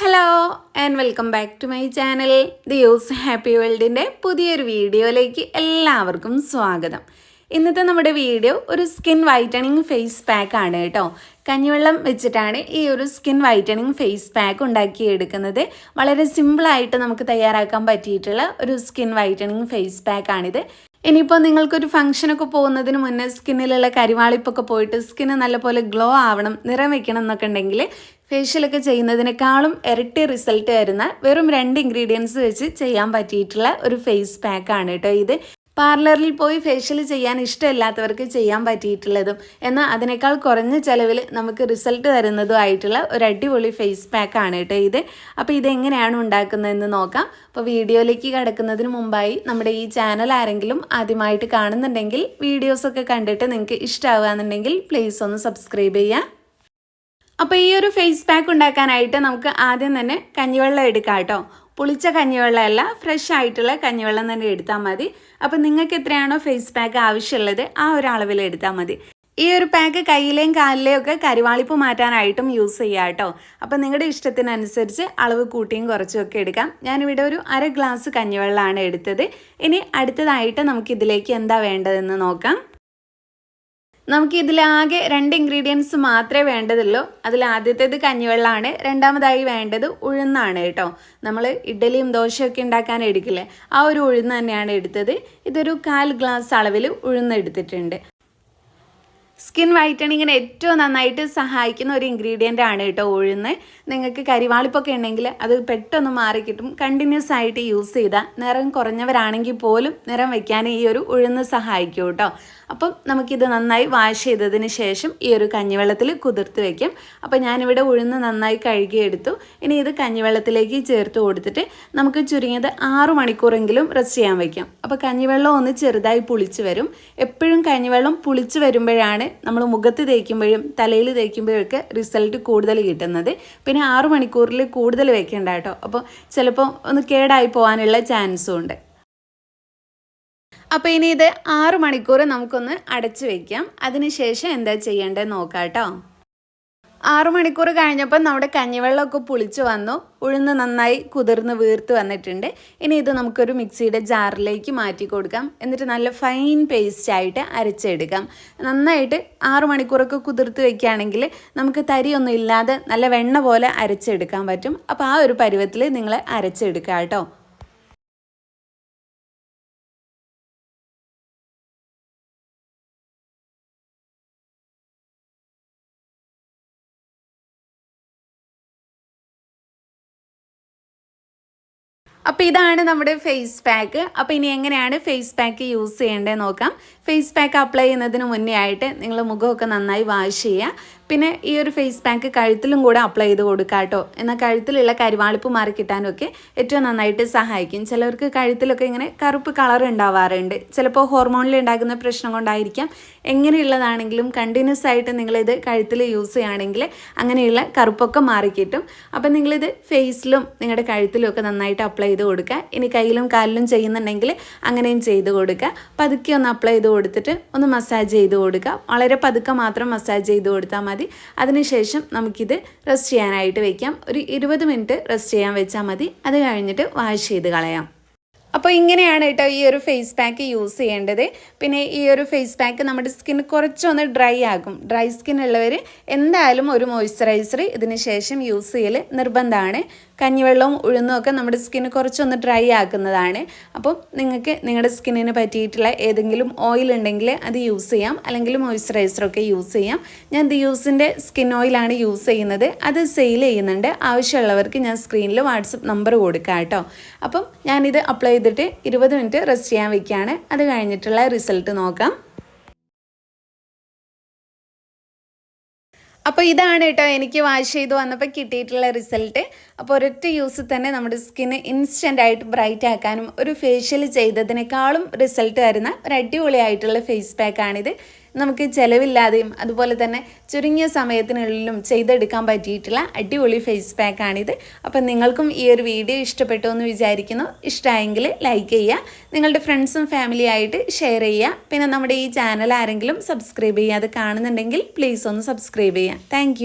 Hello and welcome back to my channel the use happy വേൾഡിന്റെ പുതിയൊരു വീഡിയോയിലേക്ക് എല്ലാവർക്കും സ്വാഗതം. ഇന്നത്തെ നമ്മുടെ വീഡിയോ ഒരു സ്കിൻ വൈറ്റണിങ് ഫേസ് പാക്ക് ആണ് കേട്ടോ. കഞ്ഞിവെള്ളം വെച്ചിട്ടാണ് ഈ ഒരു സ്കിൻ വൈറ്റണിങ് ഫേസ് പാക്ക് ഉണ്ടാക്കിയെടുക്കുന്നത്. വളരെ സിമ്പിളായിട്ട് നമുക്ക് തയ്യാറാക്കാൻ പറ്റിയിട്ടുള്ള ഒരു സ്കിൻ വൈറ്റണിങ് ഫേസ് പാക്ക് ആണിത്. ഇനിയിപ്പോൾ നിങ്ങൾക്കൊരു ഫംഗ്ഷനൊക്കെ പോകുന്നതിന് മുന്നേ സ്കിന്നിലുള്ള കരിവാളിപ്പൊക്കെ പോയിട്ട് സ്കിന്ന് നല്ലപോലെ ഗ്ലോ ആവണം നിറം വെക്കണം എന്നൊക്കെ ഉണ്ടെങ്കിൽ ഫേഷ്യലൊക്കെ ചെയ്യുന്നതിനേക്കാളും ഇരട്ടി റിസൾട്ട് വരുന്ന വെറും രണ്ട് ഇൻഗ്രീഡിയൻസ് വെച്ച് ചെയ്യാൻ പറ്റിയിട്ടുള്ള ഒരു ഫേസ് പാക്കാണ് കേട്ടോ ഇത്. പാർലറിൽ പോയി ഫേഷ്യൽ ചെയ്യാൻ ഇഷ്ടമില്ലാത്തവർക്ക് ചെയ്യാൻ പറ്റിയിട്ടുള്ളതും എന്നാൽ അതിനേക്കാൾ കുറഞ്ഞ ചിലവിൽ നമുക്ക് റിസൾട്ട് തരുന്നതും ആയിട്ടുള്ള ഒരു അടിപൊളി ഫേസ് പാക്ക് ആണ് കേട്ടോ ഇത്. അപ്പോൾ ഇതെങ്ങനെയാണ് ഉണ്ടാക്കുന്നതെന്ന് നോക്കാം. അപ്പോൾ വീഡിയോയിലേക്ക് കടക്കുന്നതിന് മുമ്പായി നമ്മുടെ ഈ ചാനൽ ആരെങ്കിലും ആദ്യമായിട്ട് കാണുന്നുണ്ടെങ്കിൽ വീഡിയോസൊക്കെ കണ്ടിട്ട് നിങ്ങൾക്ക് ഇഷ്ടമാവുകയെന്നുണ്ടെങ്കിൽ പ്ലീസ് ഒന്ന് സബ്സ്ക്രൈബ് ചെയ്യുക. അപ്പോൾ ഈ ഒരു ഫേസ് പാക്ക് ഉണ്ടാക്കാനായിട്ട് നമുക്ക് ആദ്യം തന്നെ കഞ്ഞിവെള്ളം എടുക്കാം കേട്ടോ. പുളിച്ച കഞ്ഞിവെള്ളമല്ല ഫ്രഷ് ആയിട്ടുള്ള കഞ്ഞിവെള്ളം തന്നെ എടുത്താൽ മതി. അപ്പോൾ നിങ്ങൾക്ക് എത്രയാണോ ഫേസ് പാക്ക് ആവശ്യമുള്ളത് ആ ഒരു അളവിൽ എടുത്താൽ മതി. ഈ ഒരു പാക്ക് കയ്യിലെയും കാലിലെയും ഒക്കെ കരിവാളിപ്പ് മാറ്റാനായിട്ടും യൂസ് ചെയ്യാം കേട്ടോ അപ്പോൾ നിങ്ങളുടെ ഇഷ്ടത്തിനനുസരിച്ച് അളവ് കൂട്ടിയും കുറച്ചും ഒക്കെ എടുക്കാം. ഞാനിവിടെ ഒരു അര ഗ്ലാസ് കഞ്ഞിവെള്ളമാണ് എടുത്തത്. ഇനി അടുത്തതായിട്ട് നമുക്കിതിലേക്ക് എന്താ വേണ്ടതെന്ന് നോക്കാം. നമുക്ക് ഇതിലാകെ രണ്ട് ഇൻഗ്രീഡിയൻസ് മാത്രമേ വേണ്ടതുള്ളൂ. അതിൽ ആദ്യത്തേത് കഞ്ഞിവെള്ളമാണ് രണ്ടാമതായി വേണ്ടത് ഉഴുന്നാണ് കേട്ടോ. നമ്മൾ ഇഡ്ഡലിയും ദോശയൊക്കെ ഉണ്ടാക്കാൻ എടുക്കില്ലേ? ആ ഒരു ഉഴുന്ന് തന്നെയാണ് എടുത്തത്. ഇതൊരു കാൽ ഗ്ലാസ് അളവിൽ ഉഴുന്ന് എടുത്തിട്ടുണ്ട്. സ്കിൻ വൈറ്റണിങ്ങിന് ഏറ്റവും നന്നായിട്ട് സഹായിക്കുന്ന ഒരു ഇൻഗ്രീഡിയന്റ് ആണ് കേട്ടോ ഉഴുന്ന്. നിങ്ങൾക്ക് കരിവാളിപ്പൊക്കെ ഉണ്ടെങ്കിൽ അത് പെട്ടെന്ന് മാറിക്കിട്ടും കണ്ടിന്യൂസ് ആയിട്ട് യൂസ് ചെയ്താൽ നിറം കുറഞ്ഞവരാണെങ്കിൽ പോലും നിറം വയ്ക്കാൻ ഈ ഒരു ഉഴുന്ന് സഹായിക്കും കേട്ടോ. അപ്പം നമുക്കിത് നന്നായി വാഷ് ചെയ്തതിന് ശേഷം ഈ ഒരു കഞ്ഞിവെള്ളത്തിൽ കുതിർത്ത് വയ്ക്കും അപ്പോൾ ഞാനിവിടെ ഉഴുന്ന് നന്നായി കഴുകിയെടുത്തു. ഇനി ഇത് കഞ്ഞിവെള്ളത്തിലേക്ക് ചേർത്ത് കൊടുത്തിട്ട് നമുക്ക് ചുരുങ്ങിയത് ആറു മണിക്കൂറെങ്കിലും റെസ്റ്റ് ചെയ്യാൻ വയ്ക്കാം അപ്പോൾ കഞ്ഞിവെള്ളം ഒന്ന് ചെറുതായി പുളിച്ച് വരും. എപ്പോഴും കഞ്ഞിവെള്ളം പുളിച്ച് വരുമ്പോഴാണ് നമ്മൾ മുഖത്ത് തേക്കുമ്പോഴും തലയിൽ തേക്കുമ്പോഴൊക്കെ റിസൾട്ട് കൂടുതൽ കിട്ടുന്നത്. പിന്നെ ആറ് മണിക്കൂറിൽ കൂടുതൽ വെക്കേണ്ട കേട്ടോ. അപ്പോൾ ചിലപ്പോൾ ഒന്ന് കേടായി പോകാനുള്ള ചാൻസും ഉണ്ട്. അപ്പോൾ ഇനി ഇത് ആറ് മണിക്കൂർ നമുക്കൊന്ന് അടച്ചു വെക്കാം. അതിനുശേഷം എന്താ ചെയ്യേണ്ടത് നോക്കാം കേട്ടോ. ആറു മണിക്കൂർ കഴിഞ്ഞപ്പോൾ നമ്മുടെ കഞ്ഞിവെള്ളമൊക്കെ പുളിച്ചു വന്നു. ഉഴുന്ന് നന്നായി കുതിർന്ന് വീർത്ത് വന്നിട്ടുണ്ട്. ഇനി ഇത് നമുക്കൊരു മിക്സിയുടെ ജാറിലേക്ക് മാറ്റി കൊടുക്കാം. എന്നിട്ട് നല്ല ഫൈൻ പേസ്റ്റ് ആയിട്ട് അരച്ചെടുക്കാം. നന്നായിട്ട് ആറു മണിക്കൂറൊക്കെ കുതിർത്ത് വെക്കുകയാണെങ്കിൽ നമുക്ക് തരിയൊന്നും ഇല്ലാതെ നല്ല വെണ്ണ പോലെ അരച്ചെടുക്കാൻ പറ്റും. അപ്പോൾ ആ ഒരു പരുവത്തിൽ നിങ്ങൾ അരച്ചെടുക്കുക കേട്ടോ. അപ്പോൾ ഇതാണ് നമ്മുടെ ഫേസ് പാക്ക് അപ്പോൾ ഇനി എങ്ങനെയാണ് ഫേസ് പാക്ക് യൂസ് ചെയ്യേണ്ടത് നോക്കാം. ഫേസ് പാക്ക് അപ്ലൈ ചെയ്യുന്നതിന് മുന്നേ ആയിട്ട് നിങ്ങൾ മുഖമൊക്കെ നന്നായി വാഷ് ചെയ്യുക. പിന്നെ ഈ ഒരു ഫേസ് പാക്ക് കഴുത്തിലും കൂടെ അപ്ലൈ ചെയ്ത് കൊടുക്കുക കേട്ടോ എന്നാൽ കഴുത്തിലുള്ള കരിവാളിപ്പ് മാറി കിട്ടാനൊക്കെ ഏറ്റവും നന്നായിട്ട് സഹായിക്കും. ചിലവർക്ക് കഴുത്തിലൊക്കെ ഇങ്ങനെ കറുപ്പ് കളർ ഉണ്ടാവാറുണ്ട്. ചിലപ്പോൾ ഹോർമോണിൽ ഉണ്ടാകുന്ന പ്രശ്നം കൊണ്ടായിരിക്കാം. എങ്ങനെയുള്ളതാണെങ്കിലും കണ്ടിന്യൂസ് ആയിട്ട് നിങ്ങളിത് കഴുത്തിൽ യൂസ് ചെയ്യുകയാണെങ്കിൽ അങ്ങനെയുള്ള കറുപ്പൊക്കെ മാറിക്കിട്ടും അപ്പം നിങ്ങളിത് ഫേസിലും നിങ്ങളുടെ കഴുത്തിലും ഒക്കെ നന്നായിട്ട് അപ്ലൈ ചെയ്ത് കൊടുക്കുക. ഇനി കയ്യിലും കാലിലും ചെയ്യുന്നുണ്ടെങ്കിൽ അങ്ങനെയും ചെയ്ത് കൊടുക്കുക. പതുക്കെ ഒന്ന് അപ്ലൈ ചെയ്ത് കൊടുത്തിട്ട് ഒന്ന് മസാജ് ചെയ്ത് കൊടുക്കുക. വളരെ പതുക്കെ മാത്രം മസാജ് ചെയ്ത് കൊടുത്താൽ അതിനുശേഷം നമുക്കിത് റെസ്റ്റ് ചെയ്യാനായിട്ട് വയ്ക്കാം ഒരു ഇരുപത് മിനിറ്റ് റെസ്റ്റ് ചെയ്യാൻ വെച്ചാൽ മതി. അത് കഴിഞ്ഞിട്ട് വാഷ് ചെയ്ത് കളയാം. അപ്പോൾ ഇങ്ങനെയാണ് കേട്ടോ ഈ ഒരു ഫേസ് പാക്ക് യൂസ് ചെയ്യേണ്ടത്. പിന്നെ ഈ ഒരു ഫേസ് പാക്ക് നമ്മുടെ സ്കിൻ കുറച്ചൊന്ന് ഡ്രൈ ആകും. ഡ്രൈ സ്കിൻ ഉള്ളവർ എന്തായാലും ഒരു മോയ്സ്ചറൈസർ ഇതിന് ശേഷം യൂസ് ചെയ്യൽ നിർബന്ധമാണ്. കഞ്ഞിവെള്ളവും ഉഴുന്നും ഒക്കെ നമ്മുടെ സ്കിന്ന് കുറച്ചൊന്ന് ഡ്രൈ ആക്കുന്നതാണ്. അപ്പം നിങ്ങൾക്ക് നിങ്ങളുടെ സ്കിന്നിന് പറ്റിയിട്ടുള്ള ഏതെങ്കിലും ഓയിൽ ഉണ്ടെങ്കിൽ അത് യൂസ് ചെയ്യാം. അല്ലെങ്കിൽ മോയ്സ്ചറൈസറൊക്കെ യൂസ് ചെയ്യാം. ഞാൻ ദി യൂസിന്റെ സ്കിൻ ഓയിലാണ് യൂസ് ചെയ്യുന്നത്. അത് സെയിൽ ചെയ്യുന്നുണ്ട്. ആവശ്യമുള്ളവർക്ക് ഞാൻ സ്ക്രീനിൽ വാട്സപ്പ് നമ്പർ കൊടുക്കാം കേട്ടോ. അപ്പം ഞാനിത് അപ്ലൈ ചെയ്തിട്ട് ഇരുപത് മിനിറ്റ് റെസ്റ്റ് ചെയ്യാൻ വെക്കുകയാണ്. അത് കഴിഞ്ഞിട്ടുള്ള റിസൾട്ട് നോക്കാം. അപ്പോൾ ഇതാണ് കേട്ടോ എനിക്ക് വാഷ് ചെയ്ത് വന്നപ്പോൾ കിട്ടിയിട്ടുള്ള റിസൾട്ട്. അപ്പോൾ ഒരൊറ്റ യൂസ് തന്നെ നമ്മുടെ സ്കിന്ന് ഇൻസ്റ്റന്റ് ആയിട്ട് ബ്രൈറ്റ് ആക്കാനും ഒരു ഫേഷ്യൽ ചെയ്തതിനേക്കാളും റിസൾട്ട് വരുന്ന ഒരു അടിപൊളിയായിട്ടുള്ള ഫേസ് പാക്കാണിത് നമുക്ക് ചിലവില്ലാതെയും അതുപോലെ തന്നെ ചുരുങ്ങിയ സമയത്തിനുള്ളിലും ചെയ്തെടുക്കാൻ പറ്റിയിട്ടുള്ള അടിപൊളി ഫേസ് പാക്കാണിത് അപ്പം നിങ്ങൾക്കും ഈ ഒരു വീഡിയോ ഇഷ്ടപ്പെട്ടു എന്ന് വിചാരിക്കുന്നു. ഇഷ്ടമായെങ്കിൽ ലൈക്ക് ചെയ്യുക. നിങ്ങളുടെ ഫ്രണ്ട്സും ഫാമിലിയായിട്ട് ഷെയർ ചെയ്യുക. പിന്നെ നമ്മുടെ ഈ ചാനൽ ആരെങ്കിലും സബ്സ്ക്രൈബ് ചെയ്യാതെ കാണുന്നുണ്ടെങ്കിൽ പ്ലീസ് ഒന്ന് സബ്സ്ക്രൈബ് ചെയ്യുക. താങ്ക്